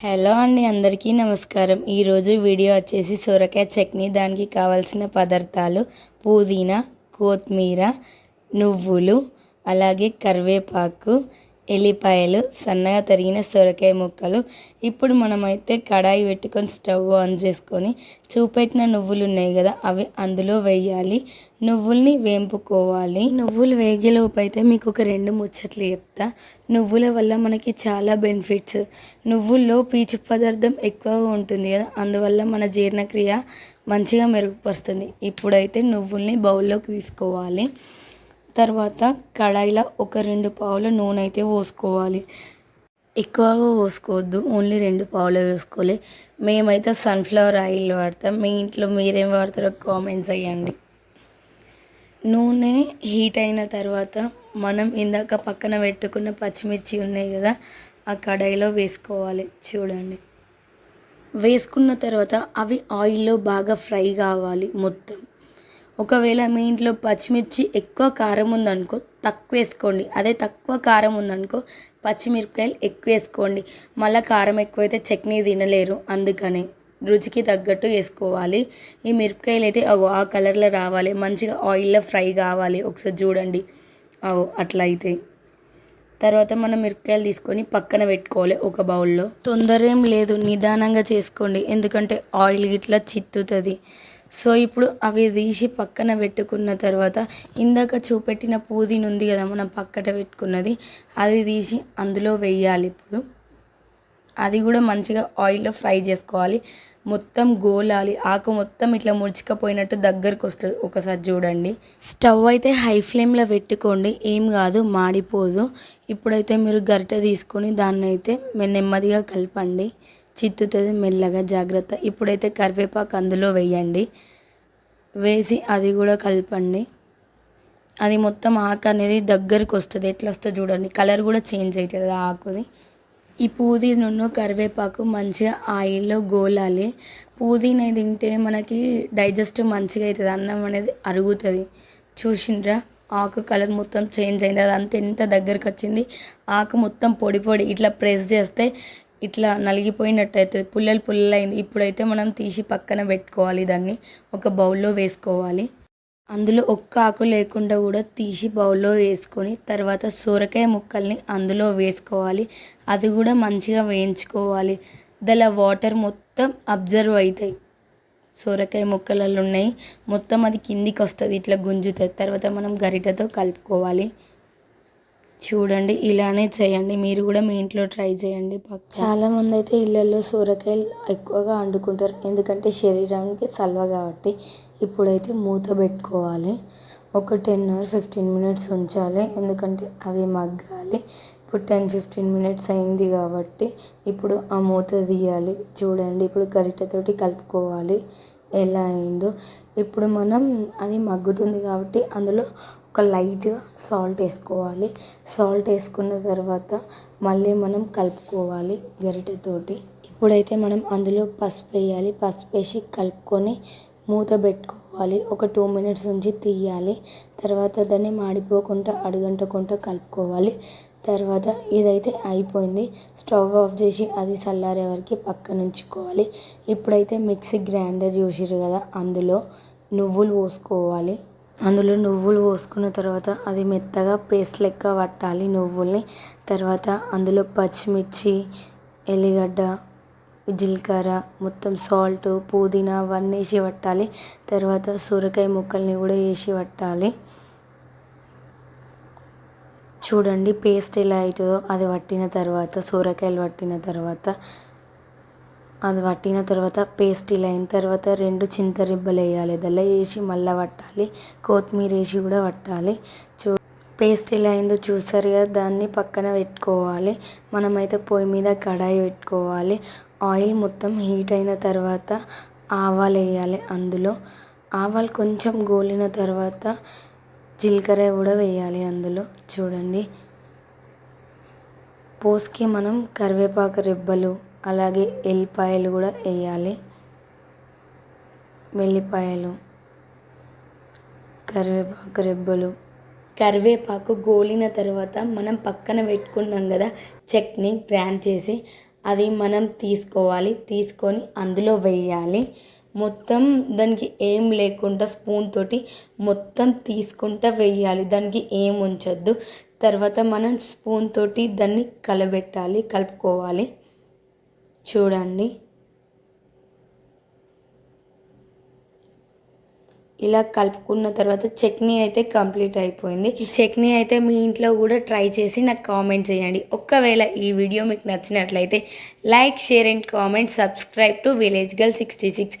Hello అండి అందరికీ నమస్కారం. ఈరోజు వీడియో వచ్చేసి సొరకాయ చట్నీ. దానికి కావాల్సిన పదార్థాలు పుదీనా కొత్తిమీర నువ్వులు అలాగే కరివేపాకు ఎల్లిపాయలు సన్నగా తరిగిన సొరకాయ ముక్కలు. ఇప్పుడు మనమైతే కడాయి పెట్టుకొని స్టవ్ ఆన్ చేసుకొని చూపెట్టిన నువ్వులు ఉన్నాయి కదా అవి అందులో వేయాలి. నువ్వుల్ని వేంపుకోవాలి. నువ్వులు వేగేలోపు అయితే మీకు ఒక రెండు ముచ్చట్లు చెప్తా. నువ్వుల వల్ల మనకి చాలా బెనిఫిట్స్. నువ్వుల్లో పీచు పదార్థం ఎక్కువగా ఉంటుంది కదా అందువల్ల మన జీర్ణక్రియ మంచిగా మెరుగుపరుస్తుంది. ఇప్పుడైతే నువ్వుల్ని బౌల్లోకి తీసుకోవాలి. తర్వాత కడాయిలో ఒక రెండు పావుల నూనె అయితే పోసుకోవాలి. ఎక్కువగా పోసుకోవద్దు ఓన్లీ రెండు పావులు వేసుకోవాలి. మేమైతే సన్ఫ్లవర్ ఆయిల్ వాడతాం. మీ ఇంట్లో మీరేం వాడతారో కామెంట్స్ చేయండి. నూనె హీట్ అయిన తర్వాత మనం ఇందాక పక్కన పెట్టుకున్న పచ్చిమిర్చి ఉన్నాయి కదా ఆ కడాయిలో వేసుకోవాలి. చూడండి. వేసుకున్న తర్వాత అవి ఆయిల్లో బాగా ఫ్రై కావాలి మొత్తం. ఒకవేళ మీ ఇంట్లో పచ్చిమిర్చి ఎక్కువ కారం ఉందనుకో తక్కువ వేసుకోండి అదే తక్కువ కారం ఉందనుకో పచ్చిమిరపకాయలు ఎక్కువ వేసుకోండి మళ్ళీ కారం ఎక్కువైతే చట్నీ తినలేరు. అందుకని రుచికి తగ్గట్టు వేసుకోవాలి. ఈ మిరపకాయలు అయితే అగో ఆ కలర్లో రావాలి. మంచిగా ఆయిల్లో ఫ్రై కావాలి. ఒకసారి చూడండి. అగో అట్లా అయితే తర్వాత మనం మిరపకాయలు తీసుకొని పక్కన పెట్టుకోవాలి ఒక బౌల్లో. తొందర ఏం లేదు నిదానంగా చేసుకోండి. ఎందుకంటే ఆయిల్ గిట్లా చిత్తుతుంది. సో ఇప్పుడు అవి తీసి పక్కన పెట్టుకున్న తర్వాత ఇందాక చూపెట్టిన పుదీనా ఉంది కదా మనం పక్కన పెట్టుకున్నది అది తీసి అందులో వెయ్యాలి ఇప్పుడు. అది కూడా మంచిగా ఆయిల్లో ఫ్రై చేసుకోవాలి. మొత్తం గోలాలి. ఆకు మొత్తం ఇట్లా ముడుచుకపోయినట్టు దగ్గరకు వస్తుంది. ఒకసారి చూడండి. స్టవ్ అయితే హై ఫ్లేమ్లో పెట్టుకోండి. ఏం కాదు మాడిపోదు. ఇప్పుడైతే మీరు గరిటె తీసుకొని దాన్ని అయితే నెమ్మదిగా కలపండి. చిత్తుతుంది మెల్లగా జాగ్రత్త. ఇప్పుడైతే కరివేపాకు అందులో వేయండి. వేసి అది కూడా కలపండి. అది మొత్తం ఆకు అనేది దగ్గరికి వస్తుంది. ఎట్లా వస్తుందో చూడండి. కలర్ కూడా చేంజ్ అవుతుంది ఆకుది. ఈ పుదీనాను కరివేపాకు మంచిగా ఆయిల్లో గోలాలి. పుదీనా తింటే మనకి డైజెస్ట్ మంచిగా అవుతుంది. అన్నం అనేది అరుగుతుంది. చూసిండ్రా ఆకు కలర్ మొత్తం చేంజ్ అయింది. అదంతా ఎంత దగ్గరికి వచ్చింది? ఆకు మొత్తం పొడి పొడి ఇట్లా ప్రెస్ చేస్తే ఇట్లా నలిగిపోయినట్టు అవుతుంది. పుల్లలు పుల్లలు అయింది ఇప్పుడైతే మనం తీసి పక్కన పెట్టుకోవాలి దాన్ని. ఒక బౌల్లో వేసుకోవాలి. అందులో ఒక్క ఆకు లేకుండా కూడా తీసి బౌల్లో వేసుకొని తర్వాత సొరకాయ ముక్కల్ని అందులో వేసుకోవాలి. అది కూడా మంచిగా వేయించుకోవాలి. దాని వాటర్ మొత్తం అబ్జర్వ్ అవుతాయి సొరకాయ ముక్కలలో ఉన్నాయి మొత్తం అది కిందికి వస్తుంది ఇట్లా గుంజుతుంది. తర్వాత మనం గరిటెతో కలుపుకోవాలి. చూడండి ఇలానే చేయండి. మీరు కూడా మీ ఇంట్లో ట్రై చేయండి. చాలామంది అయితే ఇళ్ళల్లో సొరకాయలు ఎక్కువగా వండుకుంటారు. ఎందుకంటే శరీరానికి సల్వ కాబట్టి ఇప్పుడైతే మూత పెట్టుకోవాలి. ఒక టెన్ ఆర్ ఫిఫ్టీన్ మినిట్స్ ఉంచాలి. ఎందుకంటే అవి మగ్గాలి. ఇప్పుడు టెన్ ఫిఫ్టీన్ మినిట్స్ అయింది కాబట్టి ఇప్పుడు ఆ మూత తీయాలి. చూడండి ఇప్పుడు గరిటెతోటి కలుపుకోవాలి. ఎలా అయిందో. ఇప్పుడు మనం అది మగ్గుతుంది కాబట్టి అందులో ఒక లైట్గా సాల్ట్ వేసుకోవాలి. సాల్ట్ వేసుకున్న తర్వాత మళ్ళీ మనం కలుపుకోవాలి గరిటెతోటి. ఇప్పుడైతే మనం అందులో పసుపు వేయాలి. పసుపు వేసి కలుపుకొని మూత పెట్టుకోవాలి. ఒక టూ మినిట్స్ ఉంచి తీయాలి. తర్వాత దాన్ని మాడిపోకుండా అడుగంటకుండా కలుపుకోవాలి. తర్వాత ఇదైతే అయిపోయింది. స్టవ్ ఆఫ్ చేసి అది చల్లారే వరకు పక్కన ఉంచుకోవాలి. ఇప్పుడైతే మిక్సీ గ్రైండర్ చూసిర్రు కదా అందులో నువ్వులు పోసుకోవాలి. అందులో నువ్వులు పోసుకున్న తర్వాత అది మెత్తగా పేస్ట్ లెక్క పట్టాలి నువ్వుల్ని. తర్వాత అందులో పచ్చిమిర్చి ఎల్లిగడ్డ జీలకర్ర మొత్తం సాల్ట్ పుదీనా అవన్నీ వేసి పట్టాలి. తర్వాత సొరకాయ ముక్కల్ని కూడా వేసి పట్టాలి. చూడండి పేస్ట్ ఎలా అవుతుందో. అది పట్టిన తర్వాత సొరకాయలు పట్టిన తర్వాత అది పట్టిన తర్వాత పేస్ట్ ఇలా అయిన తర్వాత రెండు చింతరిబ్బలు వేయాలి. దానిలో వేసి మళ్ళీ పట్టాలి కొత్తిమీర వేసి కూడా పట్టాలి చూ పేస్ట్ ఎలా అయిందో చూసారు కదా దాన్ని పక్కన పెట్టుకోవాలి. మనమైతే పొయ్యి మీద కడాయి పెట్టుకోవాలి. ఆయిల్ మొత్తం హీట్ అయిన తర్వాత ఆవాలు వేయాలి అందులో. ఆవాలు కొంచెం గోలిన తర్వాత జీలకర్ర కూడా వేయాలి అందులో. చూడండి. పోస్కి మనం కరివేపాకు రెబ్బలు అలాగే ఎల్లిపాయలు కూడా వేయాలి. వెల్లిపాయలు కరివేపాకు రెబ్బలు. కరివేపాకు గోలిన తర్వాత మనం పక్కన పెట్టుకున్నాం కదా చట్నీ గ్రాండ్ చేసి అది మనం తీసుకోవాలి. తీసుకొని అందులో వేయాలి. మొత్తం దానికి ఏం లేకుండా స్పూన్ తోటి మొత్తం తీసుకుంటా వేయాలి. దానికి ఏం ఉంచొద్దు. తర్వాత మనం స్పూన్ తోటి దాన్ని కలబెట్టాలి కలుపుకోవాలి. చూడండి. ఇలా కలుపుకున్న తర్వాత చట్నీ అయితే కంప్లీట్ అయిపోయింది. ఈ చట్నీ అయితే మీ ఇంట్లో కూడా ట్రై చేసి నాకు కామెంట్ చేయండి. ఒకవేళ ఈ వీడియో మీకు నచ్చినట్లయితే like share and comment. Subscribe to village girl sixty six.